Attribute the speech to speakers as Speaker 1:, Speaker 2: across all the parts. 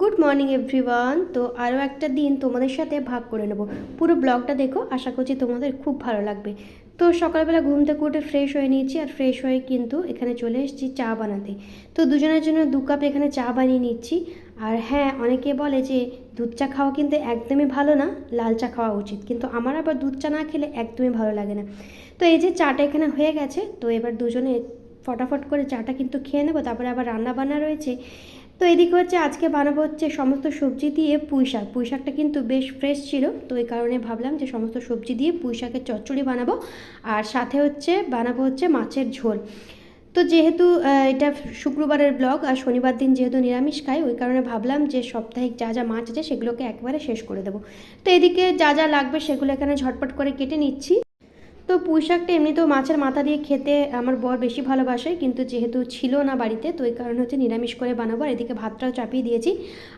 Speaker 1: Good morning everyone তো আরও একটা দিন তোমাদের সাথে ভাগ করে নেব। পুরো ব্লগটা দেখো, আশা করছি তোমাদের খুব ভালো লাগবে। তো সকালবেলা ঘুম থেকে উঠে ফ্রেশ হয়ে নিয়েছি, আর ফ্রেশ হয়ে কিন্তু এখানে চলে এসেছি চা বানাতে। তো দুজনের জন্য দু কাপ এখানে চা বানিয়ে নিচ্ছি। আর হ্যাঁ অনেকে বলে যে দুধ চা খাওয়া কিন্তু একদমই ভালো না, লাল চা খাওয়া উচিত। কিন্তু আমার আবার দুধ চা না খেলে একদমই ভালো লাগে না। তো এই যে চাটা এখানে হয়ে গেছে, তো এবার দুজনে ফটাফট করে চাটা কিন্তু খেয়ে নেব। তারপরে আবার রান্না বান্না রয়েছে। তো এদিকে হচ্ছে আজকে বানাবো হচ্ছে সমস্ত সবজি দিয়ে পুঁই শাক। পুঁই শাকটা কিন্তু বেশ ফ্রেশ ছিল, তো এই কারণে ভাবলাম যে সমস্ত সবজি দিয়ে পুঁই শাকের চচ্চড়ি বানাবো আর সাথে হচ্ছে বানাবো হচ্ছে মাছের ঝোল। তো যেহেতু এটা শুক্রবারের ব্লগ আর শনিবার দিন যেহেতু নিরামিষ খাই, ওই কারণে ভাবলাম যে সাপ্তাহিক যা যা মাছ আছে সেগুলোকে একবারে শেষ করে দেবো। তো এদিকে যা যা লাগবে সেগুলো এখানে ঝটপট করে কেটে নিচ্ছি। তো পুঁই শাকটা এমনিতেও মাছের মাথা দিয়ে খেতে আমার বর বেশি ভালোবাসে, কিন্তু যেহেতু ছিল না বাড়িতে, তো এই কারণে হচ্ছে নিরামিষ করে বানাবো। আর এদিকে ভাতটাও চাপিয়ে দিয়েছি।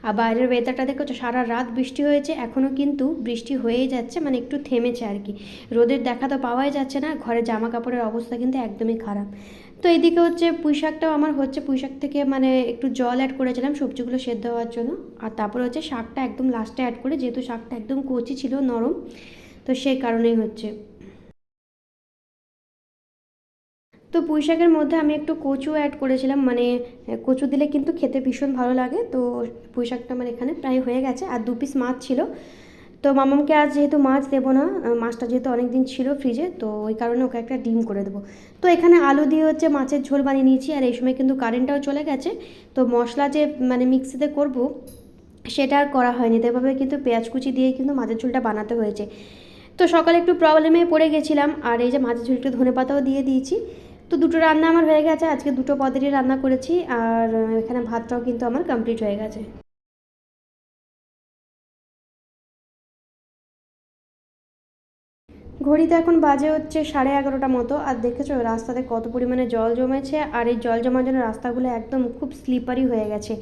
Speaker 1: আর বাইরের ওয়েদারটা দেখো সারা রাত বৃষ্টি হয়েছে এখনও কিন্তু বৃষ্টি হয়েই যাচ্ছে মানে একটু থেমেছে আর কি। রোদের দেখা তো পাওয়াই যাচ্ছে না, ঘরে জামা কাপড়ের অবস্থা কিন্তু একদমই খারাপ। তো এদিকে হচ্ছে পুঁই শাকটাও আমার হচ্ছে পুঁই শাক থেকে মানে একটু জল অ্যাড করেছিলাম সবজিগুলো সেদ্ধ হওয়ার জন্য। আর তারপরে হচ্ছে শাকটা একদম লাস্টে অ্যাড করে, যেহেতু শাকটা একদম কচি ছিল, নরম, তো সেই কারণেই হচ্ছে। তো পুঁই শাকের মধ্যে আমি একটু কচু অ্যাড করেছিলাম মানে কচু দিলে কিন্তু খেতে ভীষণ ভালো লাগে। তো পুঁই শাকটা আমার এখানে প্রায় হয়ে গেছে, আর দু পিস মাছ ছিল। তো মামামকে আজ যেহেতু মাছ দেবো না মাছটা যেহেতু অনেক দিন ছিল ফ্রিজে তো ওই কারণে ওকে একটা ডিম করে দেবো। তো এখানে আলু দিয়ে হচ্ছে মাছের ঝোল বানিয়ে নিয়েছি, আর এই সময় কিন্তু কারেন্টটাও চলে গেছে। তো মশলা যে মানে মিক্সিতে করব, সেটা আর করা হয়নি। তো এভাবে কিন্তু পেঁয়াজ কুচি দিয়ে কিন্তু মাছের ঝোলটা বানাতে হয়েছে। তো সকালে একটু প্রবলেমে পড়ে গেছিলাম, আর এই যে মাছের ঝোলটা ধনে পাতাও দিয়ে দিয়েছি। তো দুটো রান্না আমার হয়ে গেছে, আজকে দুটো পদেরই রান্না করেছি, আর এখানে ভাতটাও কিন্তু আমার কমপ্লিট হয়ে গেছে। ঘড়িতে এখন বাজে হচ্ছে সাড়ে এগারোটা মতো, আর দেখেছ রাস্তাতে কত পরিমাণে জল জমেছে, আর এই জল জমার জন্য রাস্তাগুলো একদম খুব স্লিপারি হয়ে গেছে।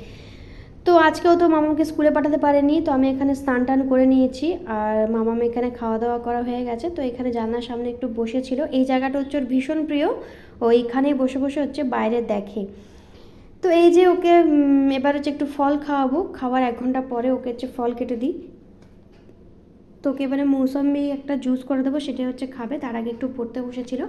Speaker 1: তো আজকেও তো মামাকে স্কুলে পাঠাতে পারেনি, তো আমি এখানে স্নান টান করে নিয়েছি। আর মামাম এখানে খাওয়া দাওয়া করা হয়ে গেছে, তো এখানে জানলার সামনে একটু বসেছিল। এই জায়গাটা হচ্ছে ওর ভীষণ প্রিয়, ও এইখানেই বসে বসে হচ্ছে বাইরে দেখে। তো এই যে ওকে এবার হচ্ছে একটু ফল খাওয়াবো, খাওয়ার এক ঘণ্টা পরে ওকে হচ্ছে ফল কেটে দিই। তো ওকে এবারে মৌসম্বি একটা জুস করে দেবো সেটা হচ্ছে খাবে, তার আগে একটু পড়তে বসেছিল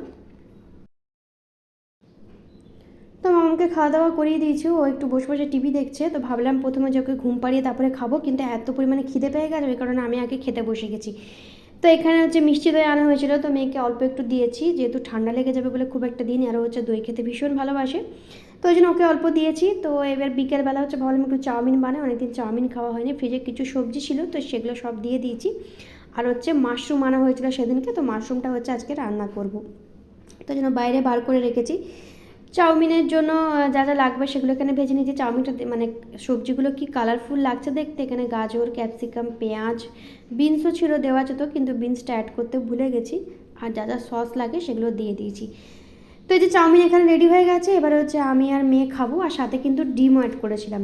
Speaker 1: তো মামাকে খাওয়া দাওয়া করিয়ে দিয়েছি, ও একটু বসে বসে টিভি দেখছে, তো ভাবলাম প্রথমে যে ওকে ঘুম পাড়িয়ে তারপরে খাব, কিন্তু এত পরিমাণে খিদে পেয়ে গেছে, ওই কারণে আমি আগে খেতে বসে গেছি। তো এখানে হচ্ছে মিষ্টি দই আনা হয়েছিল, তো মেয়েকে অল্প একটু দিয়েছি, যেহেতু ঠান্ডা লেগে যাবে বলে খুব একটা দিন আরও হচ্ছে দই খেতে ভীষণ ভালোবাসে। তো ওই জন্য ওকে অল্প দিয়েছি, তো এবার বিকেলবেলা হচ্ছে ভাবলাম একটু চাউমিন বানাই, অনেকদিন চাউমিন খাওয়া হয়নি, ফ্রিজে কিছু সবজি ছিল, তো সেগুলো সব দিয়ে দিয়েছি। আর হচ্ছে মাশরুম আনা হয়েছিল সেদিনকে, তো মাশরুমটা হচ্ছে আজকে রান্না করব। তো জন্য বাইরে বার করে রেখেছি। চাউমিনের জন্য যা যা লাগবে সেগুলো এখানে ভেজে নিয়েছি। চাউমিনটা মানে সবজিগুলো কি কালারফুল লাগছে দেখতে? এখানে গাজর ক্যাপসিকাম পেঁয়াজ বিনসও ছিল, দেওয়া যেত কিন্তু বিনসটা অ্যাড করতে ভুলে গেছি। আর যা যা সস লাগে সেগুলো দিয়ে দিয়েছি। তো এই যে চাউমিন এখানে রেডি হয়ে গেছে, এবারে হচ্ছে আমি আর মেয়ে খাব, আর সাথে কিন্তু ডিমও অ্যাড করেছিলাম।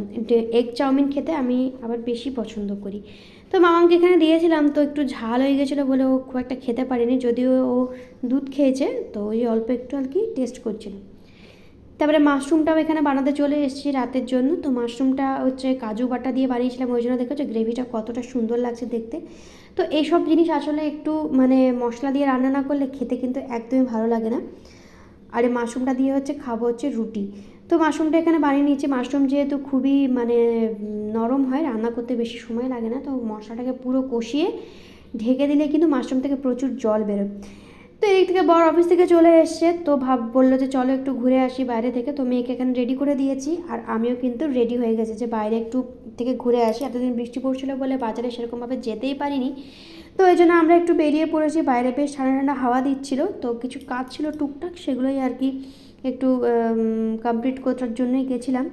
Speaker 1: এগ চাউমিন খেতে আমি আবার বেশি পছন্দ করি। তো মামাকে এখানে দিয়েছিলাম, তো একটু ঝাল হয়ে গেছিল বলে ও খুব একটা খেতে পারেনি, যদিও ও দুধ খেয়েছে, তো ওই অল্প একটু আর কি টেস্ট করছিল। তারপরে মাশরুমটাও এখানে বানাতে চলে এসেছি রাতের জন্য। তো মাশরুমটা হচ্ছে কাজু বাটা দিয়ে বানিয়েছিলাম, ওই জন্য দেখেছ গ্রেভিটা কতটা সুন্দর লাগছে দেখতে। তো এইসব জিনিস আসলে একটু মানে মশলা দিয়ে রান্না না করলে খেতে কিন্তু একদমই ভালো লাগে না। আর এই মাশরুমটা দিয়ে হচ্ছে খাব হচ্ছে রুটি। তো মাশরুমটা এখানে বানিয়ে নিয়েছি। মাশরুম যেহেতু খুবই মানে নরম হয়, রান্না করতে বেশি সময় লাগে না। তো মশলাটাকে পুরো কষিয়ে ঢেকে দিলে কিন্তু মাশরুম থেকে প্রচুর জল বেরোয়। তো এদিক থেকে বড় অফিস থেকে চলে এসছে। তো ভাব বলল যে, চলো একটু ঘুরে আসি বাইরে থেকে। তো মেয়েকে এখানে রেডি করে দিয়েছি। আর আমিও কিন্তু রেডি হয়ে গেছি যে, বাইরে একটু থেকে ঘুরে আসি। এতদিন বৃষ্টি পড়ছিলো বলে বাজারে সেরকমভাবে যেতেই পারিনি। তো এই জন্য আমরা একটু বেরিয়ে পড়েছি। বাইরে বেশ ঠান্ডা ঠান্ডা হাওয়া দিচ্ছিল। তো কিছু কাজ ছিল টুকটাক, সেগুলোই আর কি একটু কমপ্লিট করার জন্যই গেছিলাম।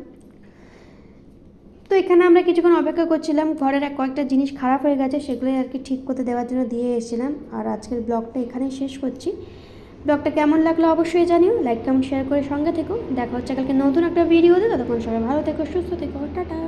Speaker 1: তো এখানে আমরা কিছুক্ষণ অপেক্ষা করছিলাম, ঘরের কয়েকটা জিনিস খারাপ হয়ে গেছে, সেগুলোই আর কি ঠিক করতে দেওয়ার জন্য দিয়ে এসেছিলাম। আর আজকের ব্লগটা এখানেই শেষ করছি। ব্লগটা কেমন লাগল অবশ্যই জানিও লাইক কেমন শেয়ার করে সঙ্গে থেকো। দেখা হচ্ছে কালকে নতুন একটা ভিডিও ভিডিওতে, ততক্ষণ সবাই ভালো থেকো, সুস্থ থেকো, টাটা।